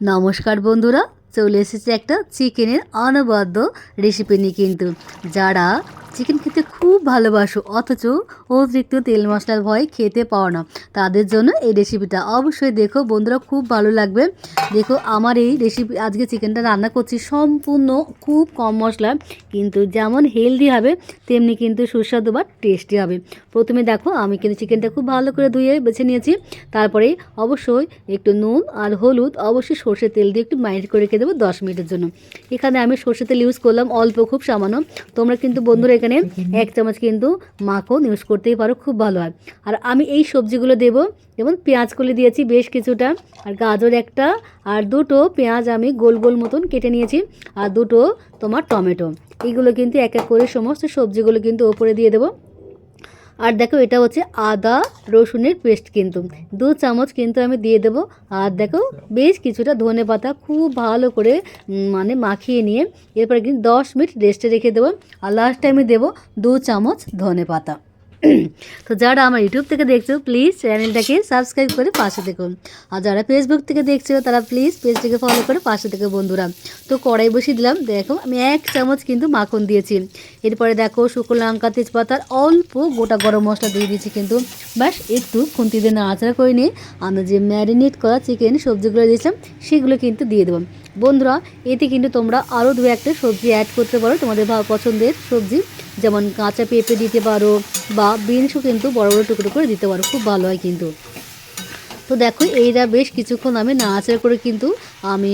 নমস্কার বন্ধুরা চলে এসেছে একটা চিকেনের অনবদ্য রেসিপি নিয়ে কিন্তু যারা চিকেন খেতে খুব ভালোবাসো, অথচ অতিরিক্ত তেল মশলার ভয় খেতে পাও না। তাদের জন্য এই রেসিপিটা অবশ্যই দেখো, বন্ধুরা খুব ভালো লাগবে। দেখো, আমার এই রেসিপি আজকে চিকেনটা রান্না করছি সম্পূর্ণ খুব কম মশলা, কিন্তু যেমন হেলদি হবে, তেমনি কিন্তু সুস্বাদু বা টেস্টি হবে। প্রথমে দেখো, আমি কিন্তু চিকেনটা খুব ভালো করে ধুয়ে বেছে নিয়েছি। তারপরে অবশ্যই একটু নুন আর হলুদ, অবশ্যই সর্ষের তেল দিয়ে একটু মাইন্ড করে রেখে দেবো দশ মিনিটের জন্য। এখানে আমি সর্ষের তেল ইউজ করলাম, অল্প, খুব সামান্য। তোমরা কিন্তু বন্ধুরা এখানে এক চামচ কিন্তু মাখন ইউজ করতেই পারো, খুব ভালো হয়। আর আমি এই সবজিগুলো দেব, যেমন পেঁয়াজ কলি দিয়েছি বেশ কিছুটা, আর গাজর একটা, আর দুটো পেঁয়াজ আমি গোল গোল মতন কেটে নিয়েছি, আর দুটো তোমার টমেটো। এইগুলো কিন্তু এক এক করে সমস্ত সবজিগুলো কিন্তু ওপরে দিয়ে দেবো। আর দেখো, এটা হচ্ছে আদা রসুনের পেস্ট কিন্তু। দু চামচ কিন্তু আমি দিয়ে দেবো। আর দেখো, বেশ কিছুটা ধনে পাতা খুব ভালো করে মানে মাখিয়ে নিয়ে, এরপরে কিন্তু দশ মিনিট রেস্টে রেখে দেবো। আর লাস্টে আমি দেবো দু চামচ ধনে পাতা। তো যারা আমার ইউটিউব থেকে দেখছ প্লিজ চ্যানেলটাকে সাবস্ক্রাইব করে পাশে দেখুন আর যারা ফেসবুক থেকে দেখছ, তারা প্লিজ পেজটাকে ফলো করে পাশে থেকে বন্ধুরা। তো কড়াই বসিয়ে দিলাম। দেখো, আমি এক চামচ কিন্তু মাখন দিয়েছি। এরপরে দেখো, শুকনো লঙ্কা তেজপাতার অল্প গোটা গরম মশলা দিয়ে দিয়েছি কিন্তু। ব্যাস, একটু খুন্তি দিয়ে নাড়াচাড়া করে নিয়ে আমরা যে ম্যারিনেট করা চিকেন সবজিগুলো দিয়েছিলাম, সেগুলো কিন্তু দিয়ে দেবো। বন্ধুরা, এতে কিন্তু তোমরা আরও দু একটা সবজি অ্যাড করতে পারো। তোমাদের পছন্দের সবজি যেমন কাঁচা পেঁপে দিতে পারো বা বিনসও কিন্তু বড় বড় টুকরো করে দিতে পারো, খুব ভালো হয় কিন্তু। তো দেখো এইটা বেশ কিছুক্ষণ আমি নাড়াচাড়া করে কিন্তু আমি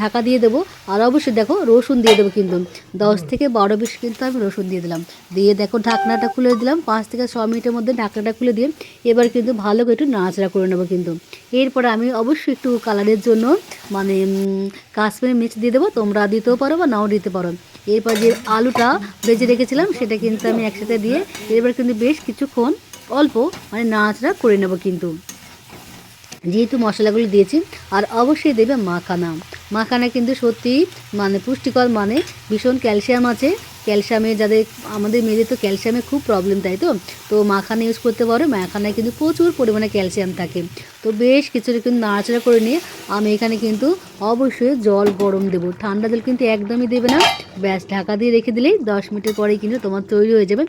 ঢাকা দিয়ে দেবো। আর অবশ্যই দেখো, রসুন দিয়ে দেবো কিন্তু। দশ থেকে বারো পিস কিন্তু আমি রসুন দিয়ে দিলাম। দিয়ে দেখো, ঢাকনাটা খুলে দিলাম। পাঁচ থেকে ছ মিনিটের মধ্যে ঢাকনাটা খুলে দিয়ে এবার কিন্তু ভালো করে একটু নাড়াচাড়া করে নেব কিন্তু। এরপরে আমি অবশ্যই একটু কালারের জন্য মানে কাশ্মীরি মির্চ দিয়ে দেবো। তোমরা দিতেও পারো বা নাও দিতে পারো। এরপর যে আলুটা ভেজে রেখেছিলাম, সেটা কিন্তু আমি একসাথে দিয়ে এরপর কিন্তু বেশ কিছুক্ষণ অল্প মানে নাড়াচাড়া করে নেব কিন্তু। যেহেতু মশলাগুলো দিয়েছি, আর অবশ্যই দেবে মাখানা। মাখানা কিন্তু সত্যি মানে পুষ্টিকর মানে ভীষণ ক্যালসিয়াম আছে। ক্যালসিয়ামে যাদের, আমাদের মেয়েদের তো ক্যালসিয়ামে খুব প্রবলেম তাই তো? তো মাখানা ইউজ করতে পারো মাখানায় কিন্তু প্রচুর পরিমাণে ক্যালসিয়াম থাকে। তো বেশ কিছুটা কিন্তু নাড়াচাড়া করে নিয়ে আমি এখানে কিন্তু অবশ্যই জল গরম দেবো। ঠান্ডা জল কিন্তু একদমই দেবে না। ব্যাস, ঢাকা দিয়ে রেখে দিলেই দশ মিনিটের পরেই কিন্তু তোমার তৈরি হয়ে যাবে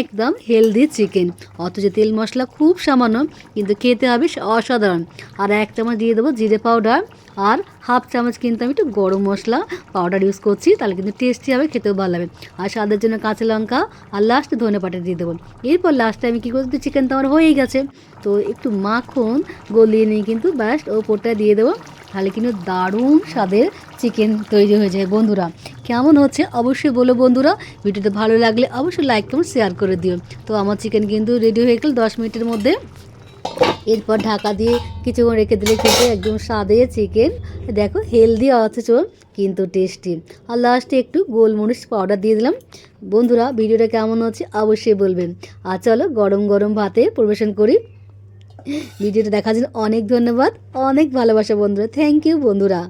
একদম হেলদি চিকেন অথচ তেল মশলা খুব সামান্য, কিন্তু খেতে হবে অসাধারণ। আর এক চামচ দিয়ে দেবো জিরে পাউডার আর হাফ চামচ কিন্তু আমি একটু গরম মশলা পাউডার ইউজ করছি, তাহলে কিন্তু টেস্টি হবে, খেতেও ভালো লাগবে। আর স্বাদের জন্য কাঁচা লঙ্কা আর লাস্টে ধনে পাতা দিয়ে দেবো। এরপর লাস্টে আমি কী করছি চিকেন তো আমার হয়েই গেছে। তো একটু মাখন গলিয়ে নিয়ে কিন্তু ব্যাস ওপরটা দিয়ে দেবো, তাহলে কিন্তু দারুণ স্বাদের চিকেন তৈরি হয়ে যায় বন্ধুরা। কেমন হচ্ছে অবশ্যই বলো বন্ধুরা, ভিডিওটা ভালো লাগলে অবশ্যই লাইক কমেন্ট শেয়ার করে দিও। তো আমার চিকেন কিন্তু রেডি হয়ে গেল দশ মিনিটের মধ্যে। এরপর ঢাকা দিয়ে কিছুক্ষণ রেখে দিলে খেতে একদম স্বাদে চিকেন দেখো হেলদি অথচ কিন্তু টেস্টি আর লাস্টে একটু গোলমরিচ পাউডার দিয়ে দিলাম। বন্ধুরা, ভিডিওটা কেমন হচ্ছে অবশ্যই বলবেন। আর চলো গরম গরম ভাতে পরিবেশন করি। ভিডিওটা দেখার জন্য অনেক ধন্যবাদ, অনেক ভালোবাসা বন্ধুরা। থ্যাংক ইউ বন্ধুরা।